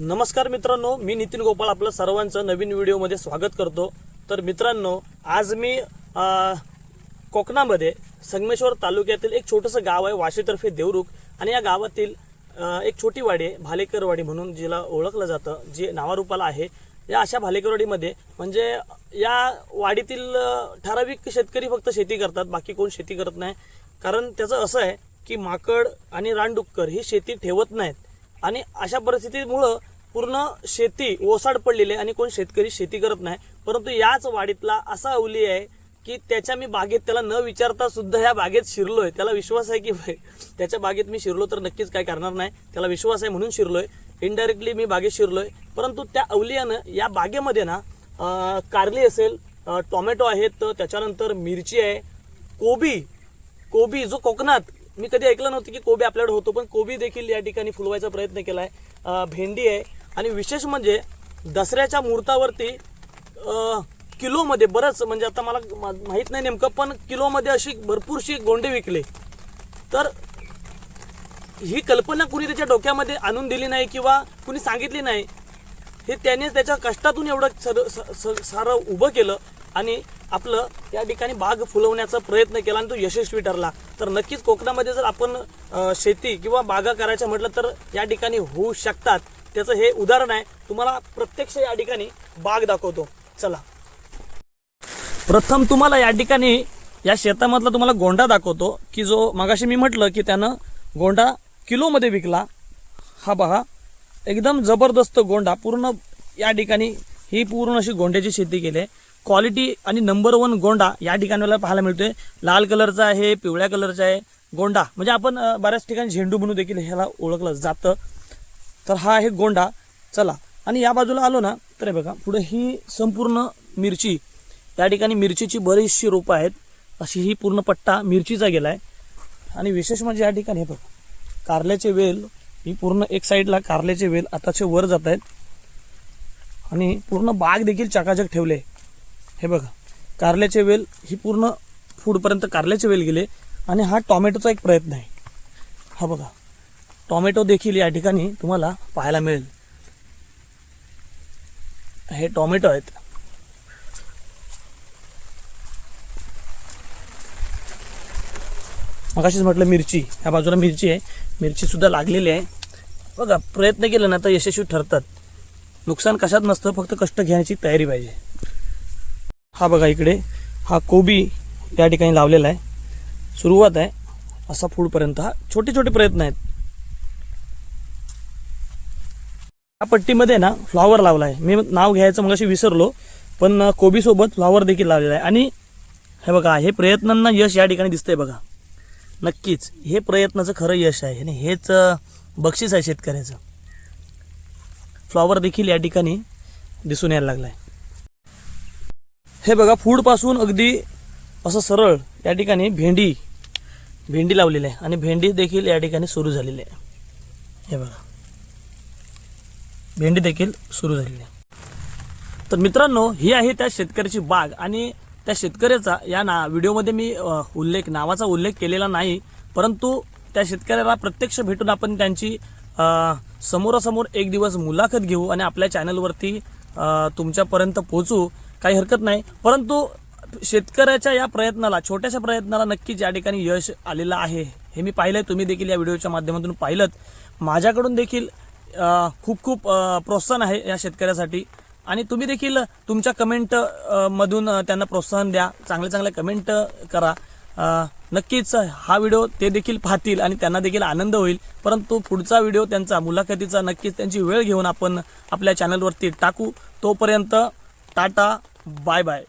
नमस्कार मित्रांनो मी नितीन गोपाळ आपलं सर्वांचं नवीन व्हिडिओमध्ये स्वागत करतो. तर मित्रांनो आज मी कोकणामध्ये संगमेश्वर तालुक्यातील एक छोटंसं गाव आहे वाशीतर्फे देवरुख. आणि या गावातील एक छोटी वाडी आहे भालेकरवाडी म्हणून जिला ओळखलं जातं जे नावारूपाला आहे. या अशा भालेकरवाडीमध्ये म्हणजे या वाडीतील ठराविक शेतकरी फक्त शेती करतात बाकी कोण शेती करत नाही. कारण त्याचं असं आहे की माकड आणि रानडुक्कर ही शेती ठेवत नाहीत. आणि अशा परिस्थितीमुळं पूर्ण शेती ओसाड पडलेली आहे आणि कोण शेतकरी शेती करत नाही. परंतु याच वाडीतला असा अवली आहे की त्याच्या मी बागेत त्याला न विचारता सुद्धा ह्या बागेत शिरलोय. त्याला विश्वास आहे की त्याच्या बागेत मी शिरलो तर नक्कीच काय करणार नाही. त्याला विश्वास आहे म्हणून शिरलोय. इनडायरेक्टली मी बागेत शिरलोय. परंतु त्या अवलियानं या बागेमध्ये ना कारली असेल टोमॅटो आहेत त्याच्यानंतर मिरची आहे कोबी कोबी जो कोकणात मी कधी ऐकलं नव्हतं की कोबी आपल्याकडे होतो पण कोबी देखील या ठिकाणी फुलवायचा प्रयत्न केला आहे भेंडी आहे. आणि विशेष म्हणजे दसऱ्याच्या मुहूर्तावरती किलोमध्ये बरंच म्हणजे आता मला मा- नाही नेमकं पण किलोमध्ये अशी भरपूरशी गोंडे विकले. तर ही कल्पना कुणी त्याच्या डोक्यामध्ये आणून दिली नाही किंवा कुणी सांगितली नाही हे त्याने त्याच्या कष्टातून एवढं सर स- स- सारं उभं केलं. आणि आपलं या ठिकाणी बाग फुलवण्याचा प्रयत्न केला आणि तो यशस्वी ठरला. तर नक्कीच कोकणामध्ये जर आपण शेती किंवा बागा करायच्या म्हटलं तर या ठिकाणी होऊ शकतात. त्याचं हे उदाहरण आहे. तुम्हाला प्रत्यक्ष या ठिकाणी बाग दाखवतो. चला. प्रथम तुम्हाला या ठिकाणी या शेतामधला तुम्हाला गोंडा दाखवतो की जो मगाशी मी म्हटलं की त्यानं गोंडा किलोमध्ये विकला. हा बघा. एकदम जबरदस्त गोंडा. पूर्ण या ठिकाणी ही पूर्ण अशी गोंड्याची शेती केली आहे. क्वालिटी आणि नंबर वन गोंडा या ठिकाणी मला पाहायला मिळतोय. लाल कलरचा आहे पिवळ्या कलरचा आहे. गोंडा म्हणजे आपण बऱ्याच ठिकाणी झेंडू म्हणून देखील ह्याला ओळखलं जातं. तर हा आहे गोंडा. चला आणि या बाजूला आलो ना तर हे बघा पुढे ही संपूर्ण मिरची या ठिकाणी मिरचीची बरीचशी रोपं आहेत. अशी ही पूर्ण पट्टा मिरचीचा गेला आहे आणि विशेष म्हणजे या ठिकाणी हे बघा कारल्याचे वेल ही पूर्ण एक साईडला कारल्याचे वेल आताचे वर जात आहेत आणि पूर्ण बाग देखील चकाचक ठेवले. हे बघा कारल्याचे वेल ही पूर्ण फूडपर्यंत कारल्याचे वेल गेले आणि हा टॉमॅटोचा एक प्रयत्न आहे. हा बघा टॉमॅटो देखील या ठिकाणी तुम्हाला पाहायला मिळेल. हे टॉमॅटो आहेत. मगाशीच म्हटलं मिरची ह्या बाजूला मिरची आहे. मिरचीसुद्धा लागलेली आहे. बघा प्रयत्न केला ना तर यशस्वी ठरतात. नुकसान कशात नसतं फक्त कष्ट घेण्याची तयारी पाहिजे. हा बघा इकडे हा कोबी या ठिकाणी लावलेला आहे. सुरुवात आहे असा पुढपर्यंत हा छोटे छोटे प्रयत्न आहेत. या पट्टीमध्ये ना फ्लॉवर लावला आहे. मी नाव घ्यायचं मग विसरलो पण कोबीसोबत फ्लॉवर देखील लावलेला आहे. आणि हे बघा हे प्रयत्नांना यश या ठिकाणी दिसतंय बघा. नक्कीच हे प्रयत्नाचं खरं यश आहे. आणि हेच बक्षीस आहे शेतकऱ्याचं. फ्लॉवर देखील या ठिकाणी दिसून यायला लागलाय. हे बघा फूडपासून अगदी असं सरळ या ठिकाणी भेंडी भेंडी लावलेली आहे. आणि भेंडी देखील या ठिकाणी सुरू झालेली आहे. हे बघा. भेंडी देखील सुरू झालेली आहे. तर मित्रांनो ही आहे त्या शेतकऱ्याची बाग. आणि त्या शेतकऱ्याचा या ना व्हिडिओमध्ये मी उल्लेख नावाचा उल्लेख केलेला नाही. परंतु त्या शेतकऱ्याला प्रत्यक्ष भेटून आपण त्यांची समोरासमोर एक दिवस मुलाखत घेऊ आणि आपल्या चॅनलवरती तुमच्यापर्यंत पोहोचू. काही हरकत नाही. परंतु शेतकऱ्याच्या या प्रयत्नाला छोट्याशा प्रयत्नाला नक्कीच या ठिकाणी यश आलेलं आहे. हे मी पाहिलंय तुम्ही देखील या व्हिडिओच्या माध्यमातून पाहिलं माझ्याकडून देखील खूप खूप प्रोत्साहन आहे या शेतकऱ्यासाठी. आणि तुम्ही देखील तुमच्या कमेंट मधून त्यांना प्रोत्साहन द्या. चांगले चांगले कमेंट करा. नक्कीच हा व्हिडिओ ते देखील पाहतील आणि त्यांना देखील आनंद होईल. परंतु पुढचा व्हिडिओ त्यांचा मुलाखतीचा नक्कीच त्यांची वेळ घेऊन आपण आपल्या चॅनलवरती टाकू. तोपर्यंत टाटा bye bye